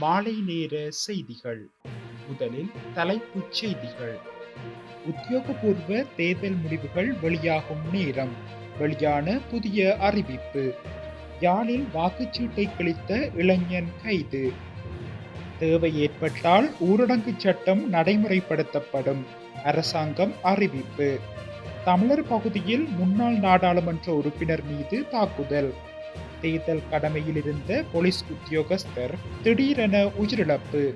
மாலை நேர செய்திகள். முதலில் தலைப்புச் செய்திகள். உத்தியோகபூர்வ தேர்தல் முடிவுகள் வெளியாகும் நேரம். வெளியான புதிய அறிவிப்பு. யாழில் வாக்குச்சீட்டை கிழித்த இளைஞன் கைது. தேவை ஏற்பட்டால் ஊரடங்கு சட்டம் நடைமுறைப்படுத்தப்படும். அரசாங்கம் அறிவிப்பு. தமிழர் பகுதியில் முன்னாள் நாடாளுமன்ற உறுப்பினர் மீது தாக்குதல். செய்தல் கடமையில் இருந்த போலீஸ் உத்தியோகஸ்தர் திடீரென உயிரிழப்பு.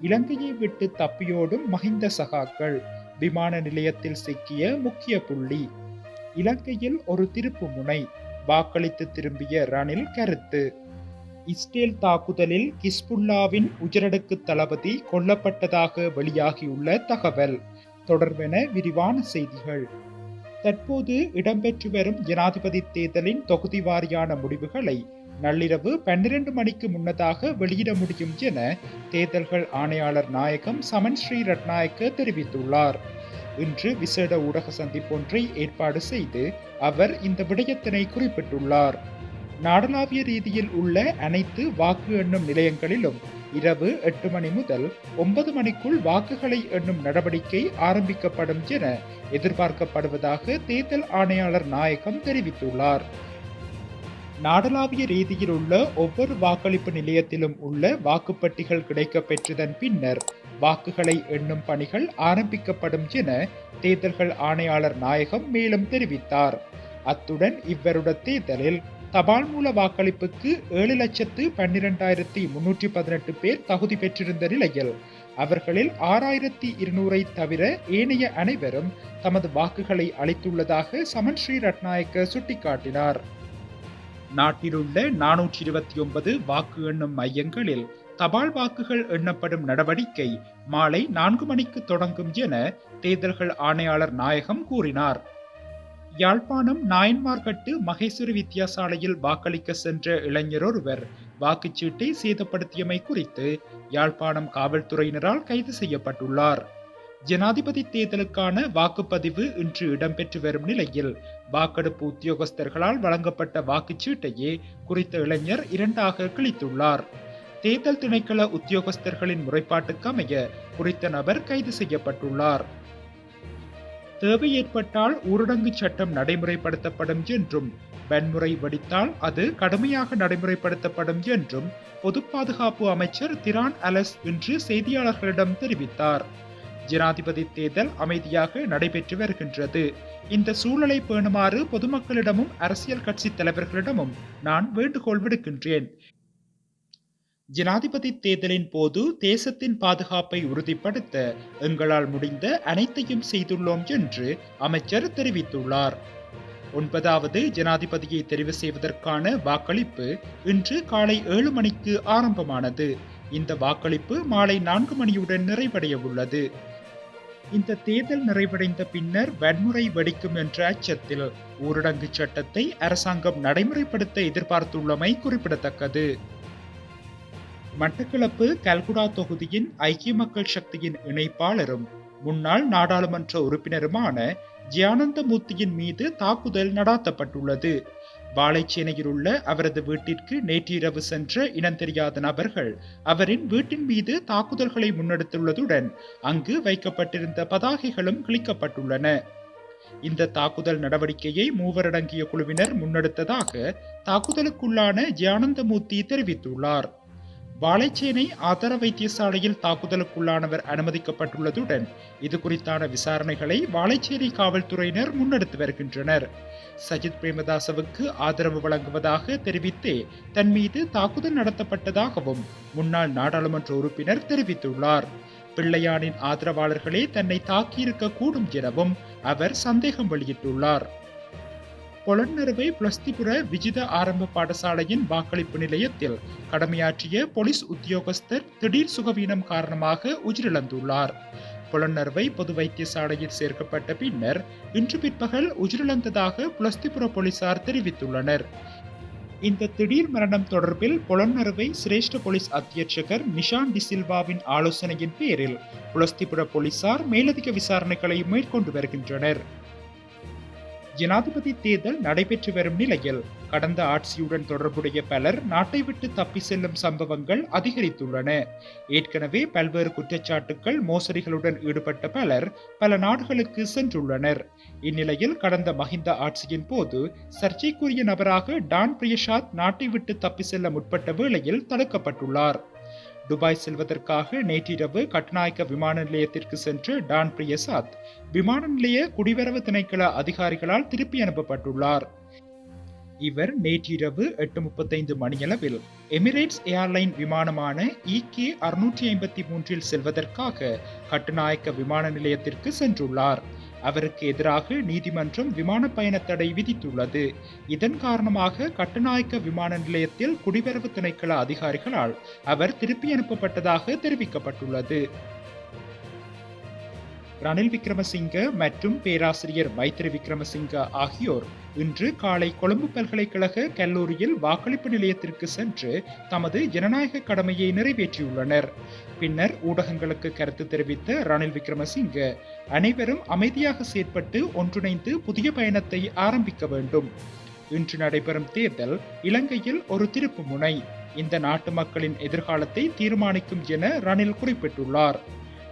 இலங்கையை விட்டு தப்பியோடும் மஹிந்த சகாக்கள் விமான நிலையத்தில் சிக்கிய முக்கிய புள்ளி. இலங்கையில் ஒரு திருப்பு முனை வாக்களித்து திரும்பிய ரணில் கருத்து. இஸ்ரேல் தாக்குதலில் கிஸ்புல்லாவின் உஜரடுக்கு தளபதி கொல்லப்பட்டதாக வெளியாகியுள்ள தகவல். தொடர்பென விரிவான செய்திகள். தற்போது இடம்பெற்று வரும் ஜனாதிபதி தேர்தலின் தொகுதி வாரியான முடிவுகளை நள்ளிரவு பன்னிரண்டு மணிக்கு முன்னதாக வெளியிட முடியும் என தேர்தல்கள் ஆணையாளர் நாயகம் சமன் ஸ்ரீ ரட்நாயக்க தெரிவித்துள்ளார். இன்று விசேட ஊடக சந்திப்பொன்றை ஏற்பாடு செய்து அவர் இந்த விடயத்தினை குறிப்பிட்டுள்ளார். நாடளாவிய ரீதியில் உள்ள அனைத்து வாக்கு எண்ணும் நிலையங்களிலும் இரவு எட்டு மணி முதல் ஒன்பது மணிக்குள் வாக்குகளை எண்ணும் நடவடிக்கை ஆரம்பிக்கப்படும் என எதிர்பார்க்கப்படுவதாக தேர்தல் ஆணையாளர் நாயகம் தெரிவித்துள்ளார். நாடளாவிய ரீதியில் உள்ள ஒவ்வொரு வாக்களிப்பு நிலையத்திலும் உள்ள வாக்குப்பட்டிகள் கிடைக்கப்பெற்றதன் பின்னர் வாக்குகளை எண்ணும் பணிகள் ஆரம்பிக்கப்படும் என தேர்தல்கள் ஆணையாளர் நாயகம் மேலும் தெரிவித்தார். அத்துடன் இவ்வருட தேர்தலில் தபால் மூல வாக்களிப்புக்கு ஏழு லட்சத்து பன்னிரெண்டாயிரத்தி முன்னூற்றி பதினெட்டு பேர் தகுதி பெற்றிருந்த நிலையில் அவர்களில் ஆறாயிரத்தி இருநூறை தவிர ஏனைய அனைவரும் தமது வாக்குகளை அளித்துள்ளதாக சமன் ஸ்ரீ ரட்நாயக்க சுட்டிக்காட்டினார். நாட்டிலுள்ள நானூற்றி இருபத்தி ஒன்பது வாக்கு எண்ணும் மையங்களில் தபால் வாக்குகள் எண்ணப்படும் நடவடிக்கை மாலை நான்கு மணிக்கு தொடங்கும் என தேர்தல்கள் ஆணையாளர் நாயகம் கூறினார். யாழ்ப்பாணம் நாயன்மார்கட்டு மகேஸ்வரி வித்தியாசாலையில் வாக்களிக்க சென்ற இளைஞர் ஒருவர். வாக்குச்சீட்டை சேதப்படுத்தியமை குறித்து யாழ்ப்பாணம் காவல்துறையினரால் கைது செய்யப்பட்டுள்ளார். ஜனாதிபதி தேர்தலுக்கான வாக்குப்பதிவு இன்று இடம்பெற்று வரும் நிலையில் வாக்கெடுப்பு உத்தியோகஸ்தர்களால் வழங்கப்பட்ட வாக்குச்சீட்டையே குறித்த இளைஞர் இரண்டாக கிழித்துள்ளார். தேர்தல் திணைக்கள உத்தியோகஸ்தர்களின் முறைப்பாட்டுக்கு அமைய குறித்த நபர் கைது செய்யப்பட்டுள்ளார். தேவை ஏற்பட்டால் ஊரடங்கு சட்டம் நடைமுறைப்படுத்தப்படும் என்றும் வன்முறை வெடித்தால் அது கடுமையாக நடைமுறைப்படுத்தப்படும் என்றும் பொது பாதுகாப்பு அமைச்சர் திரான் அலஸ் இன்று செய்தியாளர்களிடம் தெரிவித்தார். ஜனாதிபதி தேர்தல் அமைதியாக நடைபெற்று வருகின்றது. இந்த சூழலை பேணுமாறு பொதுமக்களிடமும் அரசியல் கட்சி தலைவர்களிடமும் நான் வேண்டுகோள் விடுக்கின்றேன். ஜனாதிபதி தேர்தலின் போது தேசத்தின் பாதுகாப்பை உறுதிப்படுத்த எங்களால் முடிந்த அனைத்தையும் செய்துள்ளோம் என்று அமைச்சர் தெரிவித்துள்ளார். ஒன்பதாவது ஜனாதிபதியை தெரிவு செய்வதற்கான வாக்களிப்பு இன்று காலை ஏழு மணிக்கு ஆரம்பமானது. இந்த வாக்களிப்பு மாலை நான்கு மணியுடன் நிறைவடைய உள்ளது. இந்த தேர்தல் நிறைவடைந்த பின்னர் வன்முறை வெடிக்கும் என்ற அச்சத்தில் ஊரடங்கு சட்டத்தை அரசாங்கம் நடைமுறைப்படுத்த எதிர்பார்த்துள்ளமை குறிப்பிடத்தக்கது. மட்டக்களப்பு கல்குடா தொகுதியின் ஐக்கிய மக்கள் சக்தியின் இணைப்பாளரும் முன்னாள் நாடாளுமன்ற உறுப்பினருமான ஜியானந்தமூர்த்தியின் மீது தாக்குதல் நடாத்தப்பட்டுள்ளது. வாழைச்சேனையில் உள்ள அவரது வீட்டிற்கு நேற்றிரவு சென்ற இனம் தெரியாத நபர்கள் அவரின் வீட்டின் மீது தாக்குதல்களை முன்னெடுத்துள்ளதுடன் அங்கு வைக்கப்பட்டிருந்த பதாகைகளும் கிழிக்கப்பட்டுள்ளன. இந்த தாக்குதல் நடவடிக்கையை மூவரடங்கிய குழுவினர் முன்னெடுத்ததாக தாக்குதலுக்குள்ளான ஜியானந்தமூர்த்தி தெரிவித்துள்ளார். வாழைச்சேனை ஆதார வைத்தியசாலையில் தாக்குதலுக்குள்ளானவர் அனுமதிக்கப்பட்டுள்ளதுடன் இது குறித்தான விசாரணைகளை வாழைச்சேனை காவல்துறையினர் முன்னெடுத்து வருகின்றனர். சஜித் பிரேமதாசவுக்கு ஆதரவு வழங்குவதாக தெரிவித்தே தன் மீது தாக்குதல் நடத்தப்பட்டதாகவும் முன்னாள் நாடாளுமன்ற உறுப்பினர் தெரிவித்துள்ளார். பிள்ளையானின் ஆதரவாளர்களே தன்னை தாக்கியிருக்க கூடும் எனவும் அவர் சந்தேகம் வெளியிட்டுள்ளார். பொலன்னறுவை புலஸ்திபுர விஜித ஆரம்ப பாடசாலையின் வாக்களிப்பு நிலையத்தில் கடமையாற்றிய போலீஸ் உத்தியோகஸ்தர் திடீர் சுகவீனம் காரணமாக உயிரிழந்துள்ளார். புலனறுவை பொது வைத்தியசாலையில் சேர்க்கப்பட்ட பின்னர் இன்று பிற்பகல் உயிரிழந்ததாக புலஸ்திபுர போலீசார் தெரிவித்துள்ளனர். இந்த திடீர் மரணம் தொடர்பில் புலனறுவை சிரேஷ்ட போலீஸ் அத்தியட்சகர் நிஷான் டிசில்வாவின் ஆலோசனையின் பேரில் புலஸ்திபுர போலீசார் மேலதிக விசாரணைகளை மேற்கொண்டு வருகின்றனர். ஜனாதிபதி தேர்தல் நடைபெற்று வரும் நிலையில் கடந்த ஆட்சியுடன் தொடர்புடைய பலர் நாட்டை விட்டு தப்பி செல்லும் சம்பவங்கள் அதிகரித்துள்ளன. ஏற்கனவே பல்வேறு குற்றச்சாட்டுகள் மோசடிகளுடன் ஈடுபட்ட பலர் பல நாடுகளுக்கு சென்றுள்ளனர். இந்நிலையில் கடந்த மஹிந்த ஆட்சியின் போது சர்ச்சைக்குரிய நபராக டான் பிரியஷாத் நாட்டை விட்டு தப்பி செல்ல முற்பட்ட வேளையில் தடுக்கப்பட்டுள்ளார். துபாய் செல்வதற்காக நேற்றிரவு கட்நாயக்க விமான நிலையத்திற்கு சென்று டான் பிரியசாத் விமான நிலைய குடிவரவு திணைக்கள அதிகாரிகளால் திருப்பி அனுப்பப்பட்டுள்ளார். இவர் நேற்றிரவு எட்டு முப்பத்தைந்து மணியளவில் எமிரேட்ஸ் ஏர்லைன் விமானமான இகே அறுநூற்றி ஐம்பத்தி மூன்றில் செல்வதற்காக கட்டுநாயக்க விமான நிலையத்திற்கு சென்றுள்ளார். அவருக்கு எதிராக நீதிமன்றம் விமான பயண தடை விதித்துள்ளது. இதன் காரணமாக கட்டுநாயக்க விமான நிலையத்தில் குடிவரவு திணைக்கள அதிகாரிகளால் அவர் திருப்பி அனுப்பப்பட்டதாக தெரிவிக்கப்பட்டுள்ளது. ரணில் விக்ரமசிங்க மற்றும் பேராசிரியர் மைத்ரி விக்ரமசிங்க ஆகியோர் இன்று காலை கொழும்பு பல்கலைக்கழக கல்லூரியில் வாக்களிப்பு நிலையத்திற்கு சென்று தமது ஜனநாயக கடமையை நிறைவேற்றியுள்ளனர். பின்னர் ஊடகங்களுக்கு கருத்து தெரிவித்த ரணில் விக்ரமசிங்க அனைவரும் அமைதியாக செயற்பட்டு ஒன்றிணைந்து புதிய பயணத்தை ஆரம்பிக்க வேண்டும். இன்று நடைபெறும் தேர்தல் இலங்கையில் ஒரு திருப்பு முனை. இந்த நாட்டு மக்களின் எதிர்காலத்தை தீர்மானிக்கும் என ரணில் குறிப்பிட்டுள்ளார்.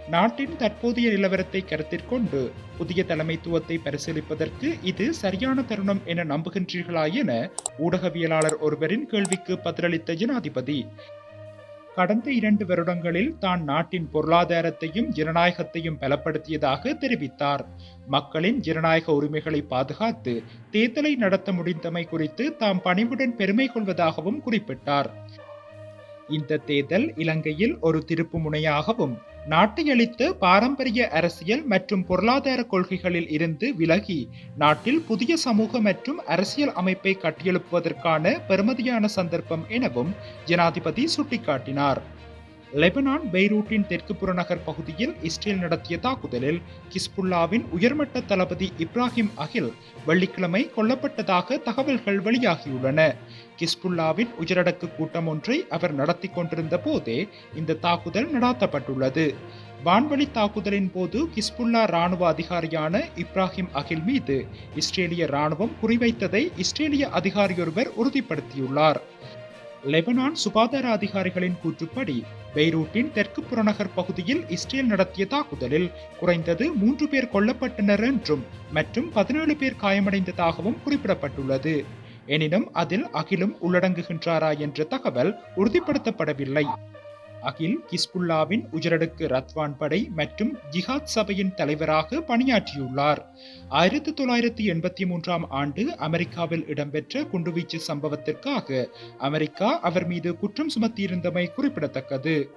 நாட்டின் தற்போதைய நிலவரத்தை கருத்திற்கொண்டு புதிய தலைமைத்துவத்தை பரிசீலிப்பதற்கு இது சரியான தருணம் என நம்புகின்றீர்களா என ஊடகவியலாளர் ஒருவரின் கேள்விக்கு பதிலளித்த ஜனாதிபதி. கடந்த இரண்டு வருடங்களில் தான் நாட்டின் பொருளாதாரத்தையும் ஜனநாயகத்தையும் பலப்படுத்தியதாக தெரிவித்தார். மக்களின் ஜனநாயக உரிமைகளை பாதுகாத்து தேர்தலை நடத்த முடிந்தமை குறித்து தாம் பணிவுடன் பெருமை கொள்வதாகவும் குறிப்பிட்டார். இந்த தேர்தல் இலங்கையில் ஒரு திருப்பு முனையாகவும் நாட்டை பாரம்பரிய அரசியல் மற்றும் பொருளாதார கொள்கைகளில் இருந்து விலகி நாட்டில் புதிய சமூக மற்றும் அரசியல் அமைப்பை கட்டியெழுப்புவதற்கான பெருமதியான சந்தர்ப்பம் எனவும் ஜனாதிபதி சுட்டிக்காட்டினார். லெபனான் பெய்ரூட்டின் தெற்கு புறநகர் பகுதியில் இஸ்ரேல் நடத்திய தாக்குதலில் கிஸ்புல்லாவின் உயர்மட்ட தளபதி இப்ராஹிம் அகில் வெள்ளிக்கிழமை கொல்லப்பட்டதாக தகவல்கள் வெளியாகியுள்ளன. கிஸ்புல்லாவின் உயரடக்கு கூட்டம் ஒன்றை அவர் நடத்தி கொண்டிருந்த போதே இந்த தாக்குதல் நடாத்தப்பட்டுள்ளது. வான்வழி தாக்குதலின் போது கிஸ்புல்லா ராணுவ அதிகாரியான இப்ராஹிம் அகில் மீது இஸ்ரேலிய ராணுவம் குறிவைத்ததை இஸ்ரேலிய அதிகாரியொருவர் உறுதிப்படுத்தியுள்ளார். லெபனான் சுகாதார அதிகாரிகளின் கூற்றுப்படி பெய்ரூட்டின் தெற்கு புறநகர் பகுதியில் இஸ்ரேல் நடத்திய தாக்குதலில் குறைந்தது மூன்று பேர் கொல்லப்பட்டனர் என்றும் மற்றும் பதினேழு பேர் காயமடைந்ததாகவும் குறிப்பிடப்பட்டுள்ளது. எனினும் அதில் அகிலும் உள்ளடங்குகின்றாரா என்ற தகவல் உறுதிப்படுத்தப்படவில்லை. அகில் கிஸ்புல்லாவின் உஜரடுக்கு ரத்வான் படை மற்றும் ஜிஹாத் சபையின் தலைவராக பணியாற்றியுள்ளார். ஆயிரத்தி தொள்ளாயிரத்தி எண்பத்தி மூன்றாம் ஆண்டு அமெரிக்காவில் இடம்பெற்ற குண்டுவீச்சு சம்பவத்திற்காக அமெரிக்கா அவர் மீது குற்றம் சுமத்தியிருந்தமை குறிப்பிடத்தக்கது.